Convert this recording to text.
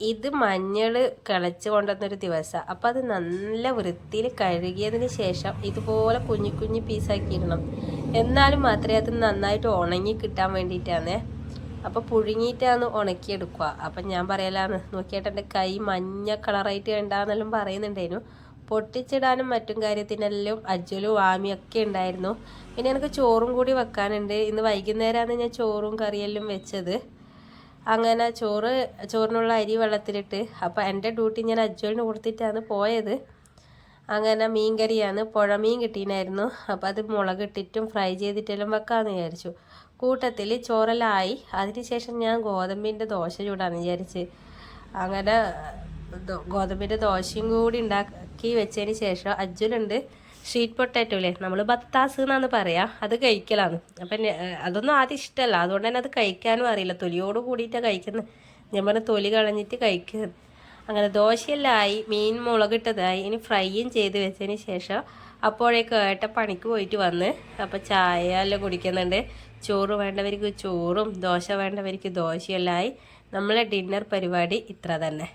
ഇത് മഞ്ഞൾ കിളച്ച് കൊണ്ടുവന്നൊരു ദിവസം. അപ്പം അത് നല്ല വൃത്തിയിൽ കഴുകിയതിന് ശേഷം ഇതുപോലെ കുഞ്ഞു കുഞ്ഞു പീസാക്കി ഇടണം എന്നാലും മാത്രമേ അത് നന്നായിട്ട് ഉണങ്ങി കിട്ടാൻ വേണ്ടിയിട്ടാണ് അപ്പോൾ പുഴുങ്ങിയിട്ടാണ് ഉണക്കിയെടുക്കുക. അപ്പം ഞാൻ പറയലാന്ന് നോക്കിയിട്ട് എന്റെ കൈ മഞ്ഞ കളറായിട്ട് വേണ്ടാന്നെല്ലാം പറയുന്നുണ്ടായിരുന്നു. പൊട്ടിച്ചിടാനും മറ്റും കാര്യത്തിനെല്ലാം അജ്വലും ആമിയൊക്കെ ഉണ്ടായിരുന്നു. പിന്നെ എനിക്ക് ചോറും കൂടി വെക്കാനുണ്ട്. ഇന്ന് വൈകുന്നേരമാണ് ഞാൻ ചോറും കറിയെല്ലാം വെച്ചത്. അങ്ങനെ ചോറ് ചോറിനുള്ള അരി വെള്ളത്തിലിട്ട് അപ്പോൾ എന്റെ ഡ്യൂട്ടി ഞാൻ അജ്വലിന് കൊടുത്തിട്ടാണ് പോയത്. അങ്ങനെ മീൻ കറിയാണ് പുഴമീൻ കിട്ടീനായിരുന്നു. അപ്പോൾ അത് മുളക് ഇട്ടിട്ടും ഫ്രൈ ചെയ്തിട്ടെല്ലാം വെക്കാമെന്ന് വിചാരിച്ചു. കൂട്ടത്തിൽ ചോറെല്ലാം ആയി. അതിനുശേഷം ഞാൻ ഗോതമ്പിന്റെ ദോശ ചൂടാന്ന് വിചാരിച്ച്. അങ്ങനെ ഗോതമ്പിന്റെ ദോശയും കൂടി ഉണ്ടാക്കി വെച്ചതിന് ശേഷം അജ്വലുണ്ട് സ്വീറ്റ് പൊട്ടാറ്റോ അല്ലേ നമ്മൾ ബത്താസ് എന്നാണ് പറയാ. അത് കഴിക്കലാണ്. അപ്പം അതൊന്നും ആദ്യം ഇഷ്ടമല്ല അതുകൊണ്ട് തന്നെ അത് കഴിക്കാനും അറിയില്ല. തൊലിയോട് കൂടിയിട്ടാണ് കഴിക്കുന്നത് ഞാൻ പറഞ്ഞ തൊലി കളഞ്ഞിട്ട് കഴിക്കുന്നത് അങ്ങനെ ദോശയെല്ലാം ആയി മീൻ മുളകിട്ടതായി ഇനി ഫ്രൈയും ചെയ്ത് വെച്ചതിന് ശേഷം അപ്പോഴേക്ക് ഏട്ട പണിക്ക് പോയിട്ട് വന്ന് അപ്പോൾ ചായ എല്ലാം കുടിക്കുന്നുണ്ട്. ചോറ് വേണ്ടവർക്ക് ചോറും ദോശ വേണ്ടവർക്ക് ദോശയെല്ലാം ആയി. നമ്മളെ ഡിന്നർ പരിപാടി ഇത്ര തന്നെ.